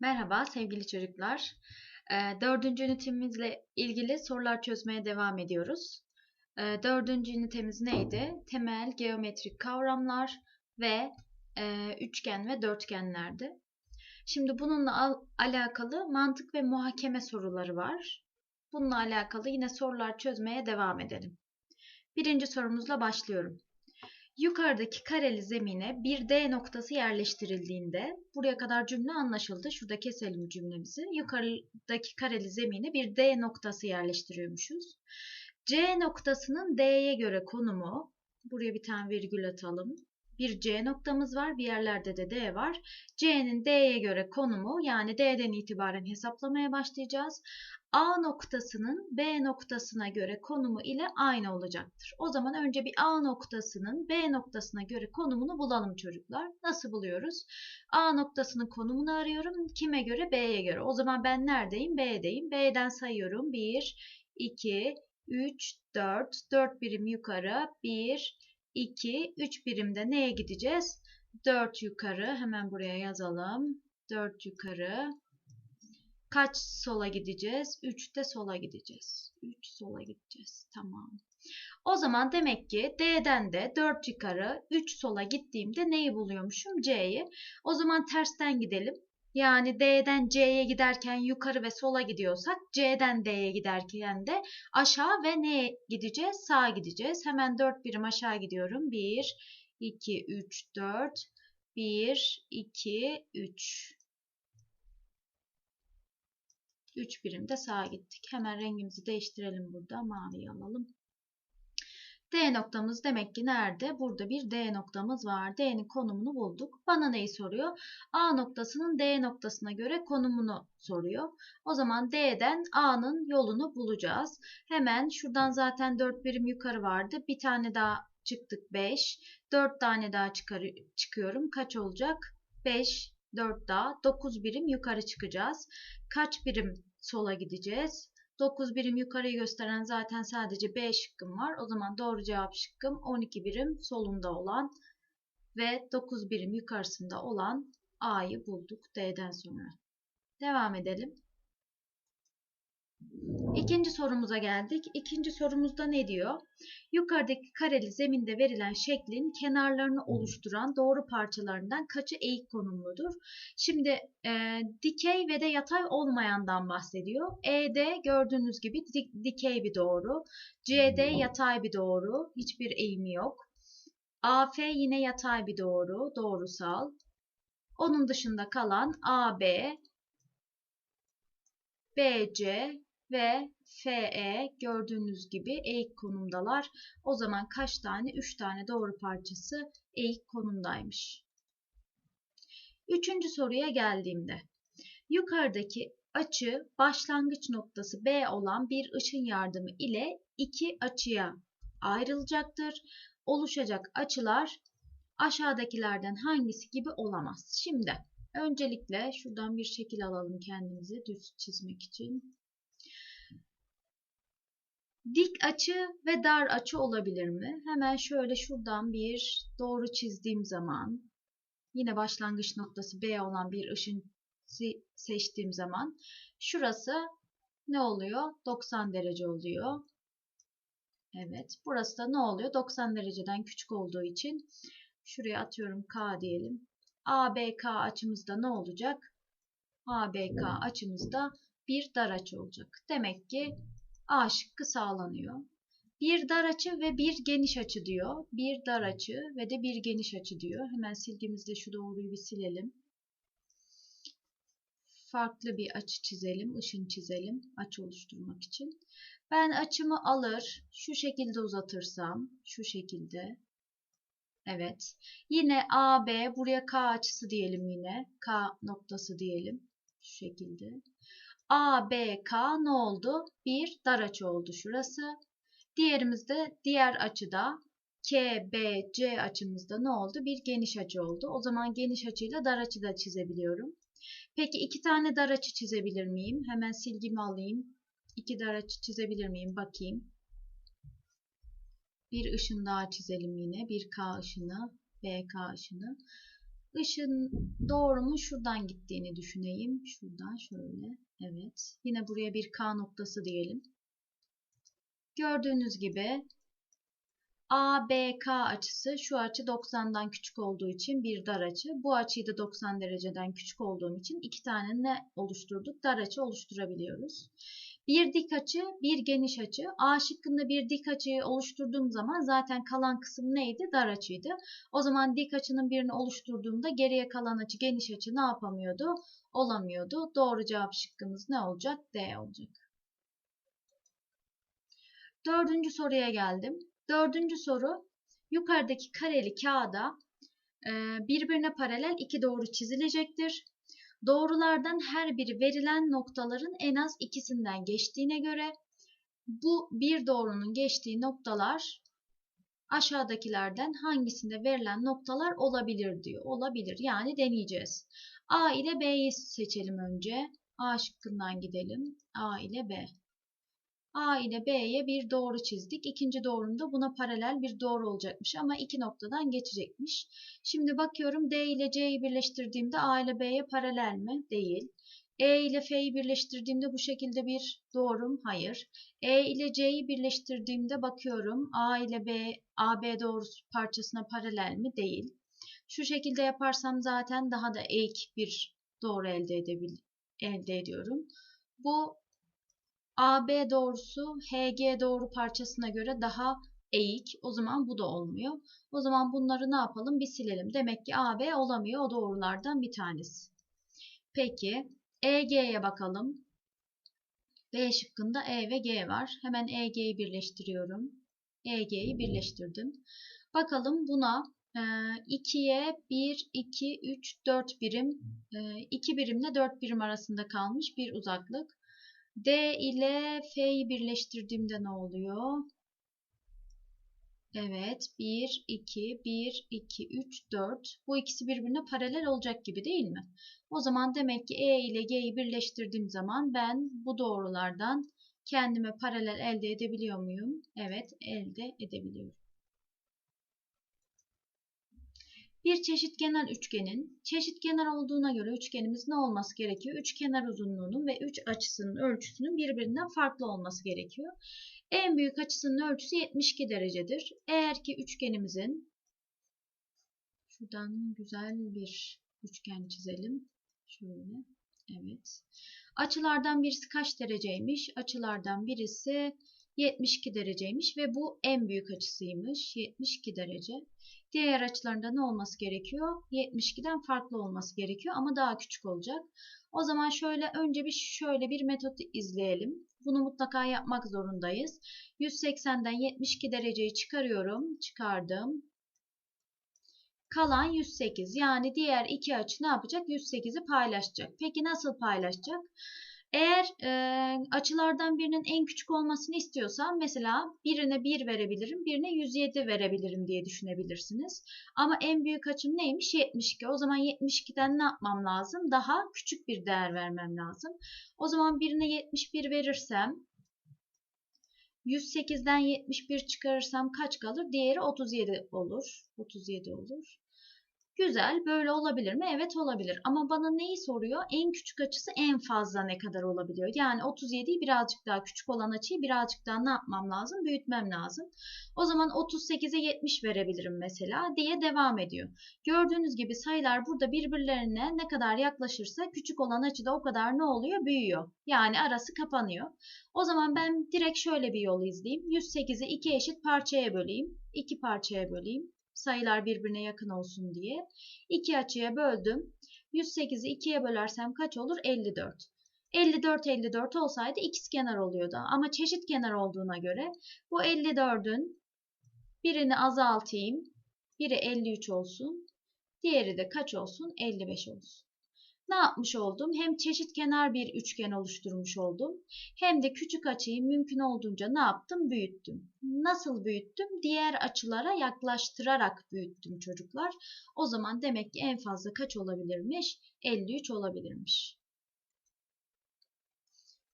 Merhaba sevgili çocuklar. Ee, Dördüncü ünitemizle ilgili sorular çözmeye devam ediyoruz. Ee, Dördüncü ünitemiz neydi? Temel geometrik kavramlar ve e, üçgen ve dörtgenlerdi. Şimdi bununla al- alakalı mantık ve muhakeme soruları var. Bununla alakalı yine sorular çözmeye devam edelim. Birinci sorumuzla başlıyorum. Yukarıdaki kareli zemine bir D noktası yerleştirildiğinde, buraya kadar cümle anlaşıldı. Şurada keselim cümlemizi. Yukarıdaki kareli zemine bir D noktası yerleştiriyormuşuz. C noktasının D'ye göre konumu, buraya bir tane virgül atalım. Bir C noktamız var, bir yerlerde de D var. C'nin D'ye göre konumu, yani D'den itibaren hesaplamaya başlayacağız. A noktasının B noktasına göre konumu ile aynı olacaktır. O zaman önce bir A noktasının B noktasına göre konumunu bulalım çocuklar. Nasıl buluyoruz? A noktasının konumunu arıyorum. Kime göre? B'ye göre. O zaman ben neredeyim? B'deyim. B'den sayıyorum. 1, 2, 3, 4. 4 birim yukarı. 1, 2, 3 birimde neye gideceğiz? 4 yukarı. Hemen buraya yazalım. 4 yukarı. Kaç sola gideceğiz? 3 de sola gideceğiz. 3 sola gideceğiz. Tamam. O zaman demek ki D'den de 4 yukarı 3 sola gittiğimde neyi buluyormuşum? C'yi. O zaman tersten gidelim. Yani D'den C'ye giderken yukarı ve sola gidiyorsak C'den D'ye giderken de aşağı ve neye gideceğiz? Sağa gideceğiz. Hemen 4 birim aşağı gidiyorum. 1, 2, 3, 4. 1, 2, 3. 3 birimde sağa gittik. Hemen rengimizi değiştirelim burada. Mavi alalım. D noktamız demek ki nerede? Burada bir D noktamız var. D'nin konumunu bulduk. Bana neyi soruyor? A noktasının D noktasına göre konumunu soruyor. O zaman D'den A'nın yolunu bulacağız. Hemen şuradan zaten 4 birim yukarı vardı. Bir tane daha çıktık 5. 4 tane daha çıkar çıkıyorum. Kaç olacak? 5, 4 daha 9 birim yukarı çıkacağız. Kaç birim sola gideceğiz? 9 birim yukarıyı gösteren zaten sadece B şıkkım var. O zaman doğru cevap şıkkım 12 birim solunda olan ve 9 birim yukarısında olan A'yı bulduk D'den sonra. Devam edelim. İkinci sorumuza geldik. İkinci sorumuzda ne diyor? Yukarıdaki kareli zeminde verilen şeklin kenarlarını oluşturan doğru parçalarından kaçı eğik konumludur? Şimdi e, dikey ve de yatay olmayandan bahsediyor. ED gördüğünüz gibi dik, dikey bir doğru. CD yatay bir doğru. Hiçbir eğimi yok. AF yine yatay bir doğru. Doğrusal. Onun dışında kalan AB, BC ve FE gördüğünüz gibi eğik konumdalar. O zaman kaç tane? 3 tane doğru parçası eğik konumdaymış. Üçüncü soruya geldiğimde yukarıdaki açı başlangıç noktası B olan bir ışın yardımı ile iki açıya ayrılacaktır. Oluşacak açılar aşağıdakilerden hangisi gibi olamaz? Şimdi öncelikle şuradan bir şekil alalım kendimize düz çizmek için. Dik açı ve dar açı olabilir mi? Hemen şöyle şuradan bir doğru çizdiğim zaman yine başlangıç noktası B olan bir ışın seçtiğim zaman şurası ne oluyor? 90 derece oluyor. Evet. Burası da ne oluyor? 90 dereceden küçük olduğu için şuraya atıyorum K diyelim. ABK açımızda ne olacak? ABK açımızda bir dar açı olacak. Demek ki A şıkkı sağlanıyor. Bir dar açı ve bir geniş açı diyor. Bir dar açı ve de bir geniş açı diyor. Hemen silgimizle şu doğruyu bir silelim. Farklı bir açı çizelim, ışın çizelim açı oluşturmak için. Ben açımı alır, şu şekilde uzatırsam, şu şekilde. Evet. Yine AB, buraya K açısı diyelim yine. K noktası diyelim. Şu şekilde. ABK ne oldu? Bir dar açı oldu şurası. Diğerimizde diğer açıda KBC açımızda ne oldu? Bir geniş açı oldu. O zaman geniş açıyla dar açı da çizebiliyorum. Peki iki tane dar açı çizebilir miyim? Hemen silgimi alayım. İki dar açı çizebilir miyim? Bakayım. Bir ışın daha çizelim yine. Bir K ışını, BK ışını. Işın doğrumun şuradan gittiğini düşüneyim. Şuradan şöyle. Evet. Yine buraya bir K noktası diyelim. Gördüğünüz gibi ABK açısı şu açı 90'dan küçük olduğu için bir dar açı. Bu açıyı da 90 dereceden küçük olduğum için iki tane ne oluşturduk? Dar açı oluşturabiliyoruz. Bir dik açı, bir geniş açı. A şıkkında bir dik açıyı oluşturduğum zaman zaten kalan kısım neydi? Dar açıydı. O zaman dik açının birini oluşturduğumda geriye kalan açı geniş açı ne yapamıyordu? Olamıyordu. Doğru cevap şıkkımız ne olacak? D olacak. Dördüncü soruya geldim. Dördüncü soru yukarıdaki kareli kağıda birbirine paralel iki doğru çizilecektir. Doğrulardan her biri verilen noktaların en az ikisinden geçtiğine göre bu bir doğrunun geçtiği noktalar aşağıdakilerden hangisinde verilen noktalar olabilir diyor. Olabilir yani deneyeceğiz. A ile B'yi seçelim önce. A şıkkından gidelim. A ile B. A ile B'ye bir doğru çizdik. İkinci doğrumda buna paralel bir doğru olacakmış ama iki noktadan geçecekmiş. Şimdi bakıyorum D ile C'yi birleştirdiğimde A ile B'ye paralel mi? Değil. E ile F'yi birleştirdiğimde bu şekilde bir doğrum. Hayır. E ile C'yi birleştirdiğimde bakıyorum A ile B, AB doğrusu parçasına paralel mi? Değil. Şu şekilde yaparsam zaten daha da eğik bir doğru elde, edebil elde ediyorum. Bu AB doğrusu HG doğru parçasına göre daha eğik. O zaman bu da olmuyor. O zaman bunları ne yapalım? Bir silelim. Demek ki AB olamıyor. O doğrulardan bir tanesi. Peki EG'ye bakalım. B şıkkında E ve G var. Hemen EG'yi birleştiriyorum. EG'yi birleştirdim. Bakalım buna 2'ye 1, 2, 3, 4 birim, 2 birimle 4 birim arasında kalmış bir uzaklık. D ile F'yi birleştirdiğimde ne oluyor? Evet. 1, 2, 1, 2, 3, 4. Bu ikisi birbirine paralel olacak gibi değil mi? O zaman demek ki E ile G'yi birleştirdiğim zaman ben bu doğrulardan kendime paralel elde edebiliyor muyum? Evet, elde edebiliyorum. Bir çeşitkenar üçgenin çeşitkenar olduğuna göre üçgenimiz ne olması gerekiyor? Üçkenar uzunluğunun ve üç açısının ölçüsünün birbirinden farklı olması gerekiyor. En büyük açısının ölçüsü 72 derecedir. Eğer ki üçgenimizin şuradan güzel bir üçgen çizelim. Şöyle. Evet. Açılardan birisi kaç dereceymiş? Açılardan birisi 72 dereceymiş ve bu en büyük açısıymış. 72 derece. Diğer açılarında ne olması gerekiyor? 72'den farklı olması gerekiyor ama daha küçük olacak. O zaman şöyle önce bir şöyle bir metot izleyelim. Bunu mutlaka yapmak zorundayız. 180'den 72 dereceyi çıkarıyorum. Çıkardım. Kalan 108 yani diğer iki açı ne yapacak? 108'i paylaşacak. Peki nasıl paylaşacak? Eğer e, açılardan birinin en küçük olmasını istiyorsam mesela birine 1 verebilirim, birine 107 verebilirim diye düşünebilirsiniz. Ama en büyük açım neymiş? 72. O zaman 72'den ne yapmam lazım? Daha küçük bir değer vermem lazım. O zaman birine 71 verirsem 108'den 71 çıkarırsam kaç kalır? Diğeri 37 olur. 37 olur. Güzel, böyle olabilir mi? Evet olabilir. Ama bana neyi soruyor? En küçük açısı en fazla ne kadar olabiliyor? Yani 37'yi birazcık daha küçük olan açıyı birazcık daha ne yapmam lazım? Büyütmem lazım. O zaman 38'e 70 verebilirim mesela diye devam ediyor. Gördüğünüz gibi sayılar burada birbirlerine ne kadar yaklaşırsa küçük olan açı da o kadar ne oluyor? Büyüyor. Yani arası kapanıyor. O zaman ben direkt şöyle bir yol izleyeyim. 108'i iki eşit parçaya böleyim. İki parçaya böleyim sayılar birbirine yakın olsun diye. İki açıya böldüm. 108'i 2'ye bölersem kaç olur? 54. 54 54 olsaydı kenar oluyordu. Ama çeşit kenar olduğuna göre bu 54'ün birini azaltayım. Biri 53 olsun. Diğeri de kaç olsun? 55 olsun ne yapmış oldum? Hem çeşit kenar bir üçgen oluşturmuş oldum. Hem de küçük açıyı mümkün olduğunca ne yaptım? Büyüttüm. Nasıl büyüttüm? Diğer açılara yaklaştırarak büyüttüm çocuklar. O zaman demek ki en fazla kaç olabilirmiş? 53 olabilirmiş.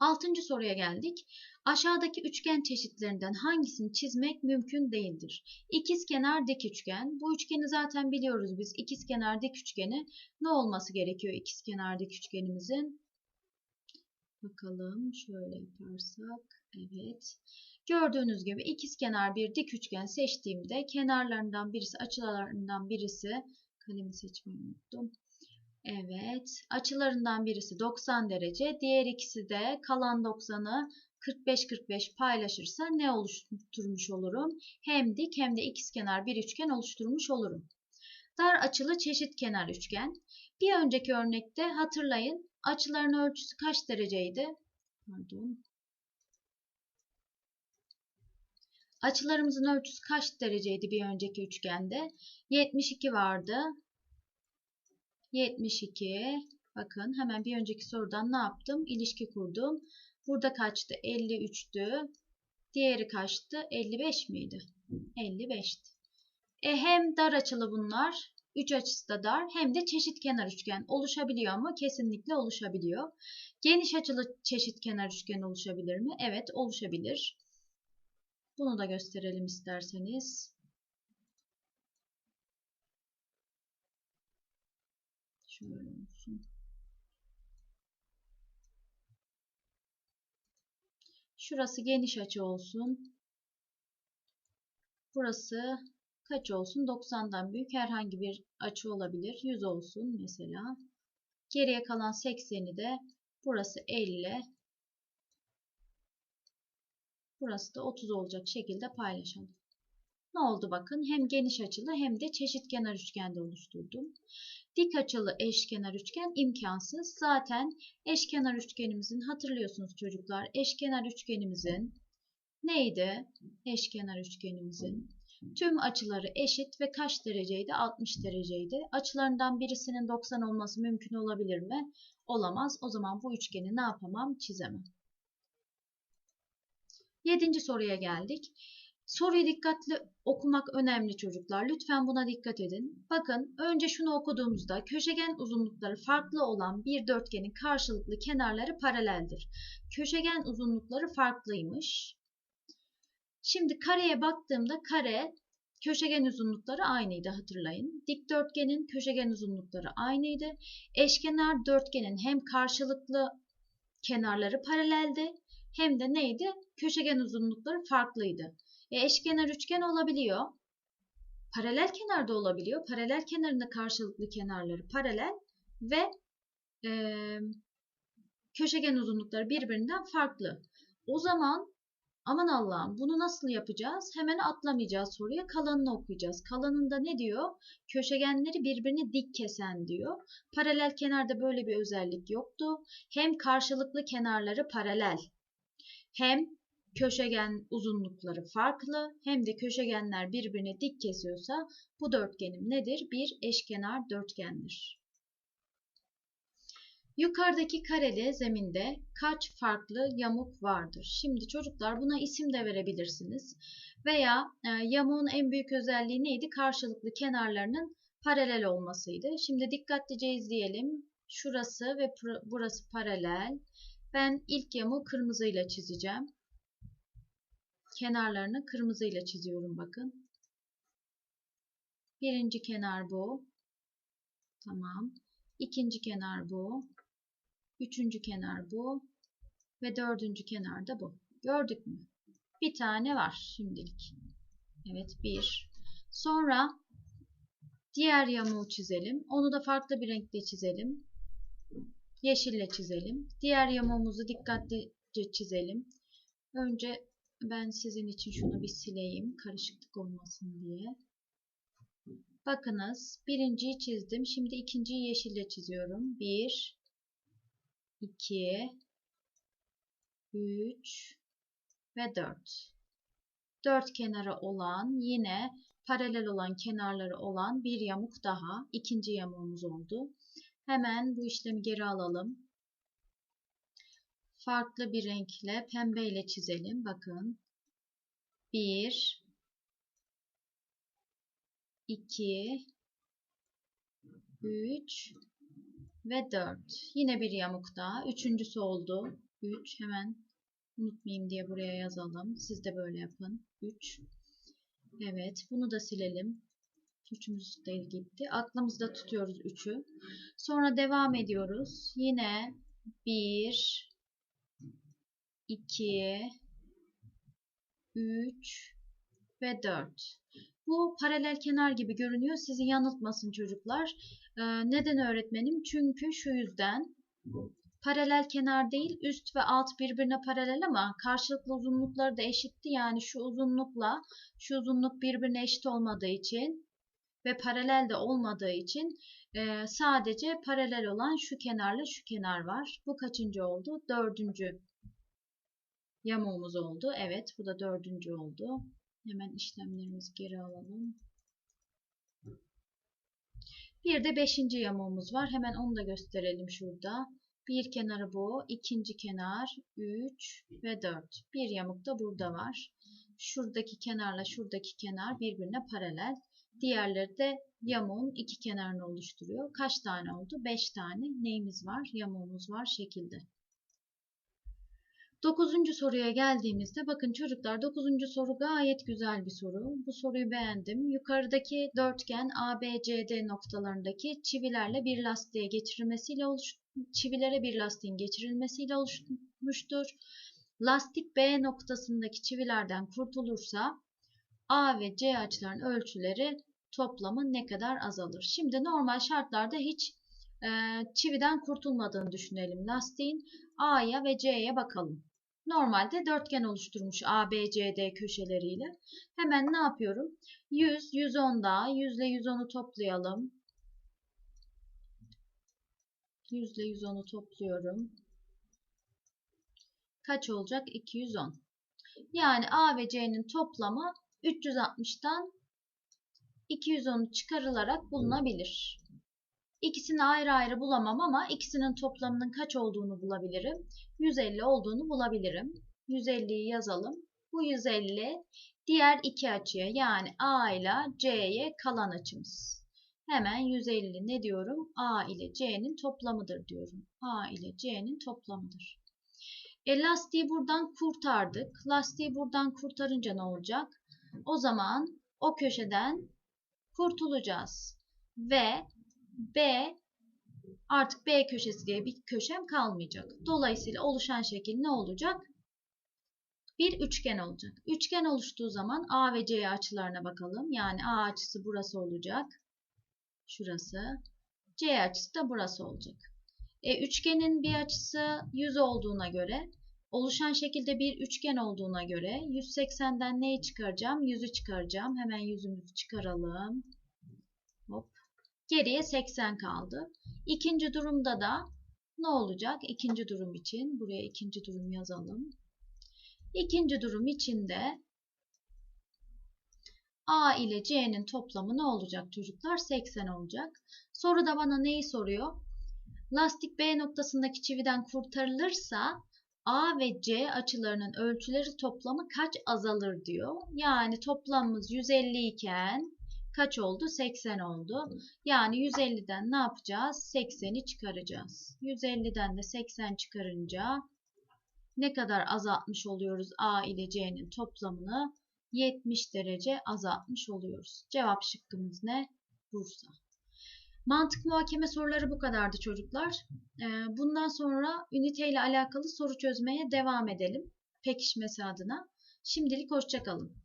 Altıncı soruya geldik. Aşağıdaki üçgen çeşitlerinden hangisini çizmek mümkün değildir? İkizkenar dik üçgen. Bu üçgeni zaten biliyoruz biz. İkizkenar dik üçgeni ne olması gerekiyor ikizkenar dik üçgenimizin? Bakalım şöyle yaparsak. Evet. Gördüğünüz gibi ikizkenar bir dik üçgen seçtiğimde kenarlarından birisi, açılarından birisi kalemi seçmeyi unuttum. Evet. Açılarından birisi 90 derece. Diğer ikisi de kalan 90'ı 45-45 paylaşırsa ne oluşturmuş olurum? Hem dik hem de ikizkenar bir üçgen oluşturmuş olurum. Dar açılı çeşit kenar üçgen. Bir önceki örnekte hatırlayın açıların ölçüsü kaç dereceydi? Pardon. Açılarımızın ölçüsü kaç dereceydi bir önceki üçgende? 72 vardı. 72. Bakın hemen bir önceki sorudan ne yaptım? İlişki kurdum. Burada kaçtı? 53'tü. Diğeri kaçtı? 55 miydi? 55'ti. E hem dar açılı bunlar. 3 açısı da dar. Hem de çeşit kenar üçgen oluşabiliyor mu? Kesinlikle oluşabiliyor. Geniş açılı çeşit kenar üçgen oluşabilir mi? Evet oluşabilir. Bunu da gösterelim isterseniz. Şöyle olsun. Şurası geniş açı olsun. Burası kaç olsun? 90'dan büyük herhangi bir açı olabilir. 100 olsun mesela. Geriye kalan 80'i de burası 50. Burası da 30 olacak şekilde paylaşalım. Ne oldu bakın hem geniş açılı hem de çeşit kenar üçgende oluşturdum. Dik açılı eşkenar üçgen imkansız. Zaten eşkenar üçgenimizin hatırlıyorsunuz çocuklar. Eşkenar üçgenimizin neydi? Eşkenar üçgenimizin tüm açıları eşit ve kaç dereceydi? 60 dereceydi. Açılarından birisinin 90 olması mümkün olabilir mi? Olamaz. O zaman bu üçgeni ne yapamam? Çizemem. Yedinci soruya geldik. Soruyu dikkatli okumak önemli çocuklar. Lütfen buna dikkat edin. Bakın önce şunu okuduğumuzda köşegen uzunlukları farklı olan bir dörtgenin karşılıklı kenarları paraleldir. Köşegen uzunlukları farklıymış. Şimdi kareye baktığımda kare köşegen uzunlukları aynıydı hatırlayın. Dikdörtgenin köşegen uzunlukları aynıydı. Eşkenar dörtgenin hem karşılıklı kenarları paraleldi hem de neydi? Köşegen uzunlukları farklıydı. E, eşkenar üçgen olabiliyor. Paralel kenarda olabiliyor. Paralel kenarında karşılıklı kenarları paralel ve e, köşegen uzunlukları birbirinden farklı. O zaman aman Allah'ım bunu nasıl yapacağız? Hemen atlamayacağız soruya. Kalanını okuyacağız. Kalanında ne diyor? Köşegenleri birbirini dik kesen diyor. Paralel kenarda böyle bir özellik yoktu. Hem karşılıklı kenarları paralel hem köşegen uzunlukları farklı hem de köşegenler birbirine dik kesiyorsa bu dörtgenim nedir? Bir eşkenar dörtgendir. Yukarıdaki kareli zeminde kaç farklı yamuk vardır? Şimdi çocuklar buna isim de verebilirsiniz. Veya e, yamuğun en büyük özelliği neydi? Karşılıklı kenarlarının paralel olmasıydı. Şimdi dikkatlice izleyelim. Şurası ve burası paralel. Ben ilk yamuğu kırmızıyla çizeceğim. Kenarlarını kırmızıyla çiziyorum bakın. Birinci kenar bu. Tamam. İkinci kenar bu. Üçüncü kenar bu. Ve dördüncü kenar da bu. Gördük mü? Bir tane var şimdilik. Evet bir. Sonra diğer yamuğu çizelim. Onu da farklı bir renkle çizelim. Yeşille çizelim. Diğer yamuğumuzu dikkatlice çizelim. Önce ben sizin için şunu bir sileyim. Karışıklık olmasın diye. Bakınız birinciyi çizdim. Şimdi ikinciyi yeşille çiziyorum. 1 2 3 ve 4. Dört kenarı olan yine paralel olan kenarları olan bir yamuk daha. ikinci yamuğumuz oldu. Hemen bu işlemi geri alalım. Farklı bir renkle pembe ile çizelim. Bakın. 1 2 3 ve 4. Yine bir yamuk daha. Üçüncüsü oldu. 3 hemen unutmayayım diye buraya yazalım. Siz de böyle yapın. 3 Evet bunu da silelim. Üçümüz de gitti. Aklımızda tutuyoruz 3'ü. Sonra devam ediyoruz. Yine 1 2 3 ve 4. Bu paralel kenar gibi görünüyor. Sizi yanıltmasın çocuklar. Ee, neden öğretmenim? Çünkü şu yüzden paralel kenar değil üst ve alt birbirine paralel ama karşılıklı uzunlukları da eşitti. Yani şu uzunlukla şu uzunluk birbirine eşit olmadığı için ve paralel de olmadığı için e, sadece paralel olan şu kenarla şu kenar var. Bu kaçıncı oldu? Dördüncü yamuğumuz oldu. Evet bu da dördüncü oldu. Hemen işlemlerimizi geri alalım. Bir de beşinci yamuğumuz var. Hemen onu da gösterelim şurada. Bir kenarı bu. ikinci kenar 3 ve 4. Bir yamuk da burada var. Şuradaki kenarla şuradaki kenar birbirine paralel. Diğerleri de yamuğun iki kenarını oluşturuyor. Kaç tane oldu? 5 tane neyimiz var? Yamuğumuz var şekilde. Dokuzuncu soruya geldiğimizde bakın çocuklar dokuzuncu soru gayet güzel bir soru. Bu soruyu beğendim. Yukarıdaki dörtgen ABCD noktalarındaki çivilerle bir lastiğe geçirilmesiyle oluş çivilere bir lastiğin geçirilmesiyle oluşmuştur. Lastik B noktasındaki çivilerden kurtulursa A ve C açıların ölçüleri toplamı ne kadar azalır? Şimdi normal şartlarda hiç e, çividen kurtulmadığını düşünelim lastiğin. A'ya ve C'ye bakalım. Normalde dörtgen oluşturmuş A, B, C, D köşeleriyle. Hemen ne yapıyorum? 100, 110 daha. 100 ile 110'u toplayalım. 100 ile 110'u topluyorum. Kaç olacak? 210. Yani A ve C'nin toplamı 360'tan 210'u çıkarılarak bulunabilir. İkisini ayrı ayrı bulamam ama ikisinin toplamının kaç olduğunu bulabilirim. 150 olduğunu bulabilirim. 150'yi yazalım. Bu 150 diğer iki açıya yani A ile C'ye kalan açımız. Hemen 150 ne diyorum? A ile C'nin toplamıdır diyorum. A ile C'nin toplamıdır. E, lastiği buradan kurtardık. Lastiği buradan kurtarınca ne olacak? O zaman o köşeden kurtulacağız. Ve B artık B köşesi diye bir köşem kalmayacak. Dolayısıyla oluşan şekil ne olacak? Bir üçgen olacak. Üçgen oluştuğu zaman A ve C açılarına bakalım. Yani A açısı burası olacak. Şurası. C açısı da burası olacak. E, üçgenin bir açısı 100 olduğuna göre oluşan şekilde bir üçgen olduğuna göre 180'den neyi çıkaracağım? 100'ü çıkaracağım. Hemen yüzümüzü çıkaralım. Geriye 80 kaldı. İkinci durumda da ne olacak? İkinci durum için buraya ikinci durum yazalım. İkinci durum içinde A ile C'nin toplamı ne olacak çocuklar? 80 olacak. Soruda bana neyi soruyor? Lastik B noktasındaki çividen kurtarılırsa A ve C açılarının ölçüleri toplamı kaç azalır diyor. Yani toplamımız 150 iken kaç oldu? 80 oldu. Yani 150'den ne yapacağız? 80'i çıkaracağız. 150'den de 80 çıkarınca ne kadar azaltmış oluyoruz A ile C'nin toplamını? 70 derece azaltmış oluyoruz. Cevap şıkkımız ne? Bursa. Mantık muhakeme soruları bu kadardı çocuklar. Bundan sonra ünite ile alakalı soru çözmeye devam edelim. Pekişmesi adına. Şimdilik hoşçakalın.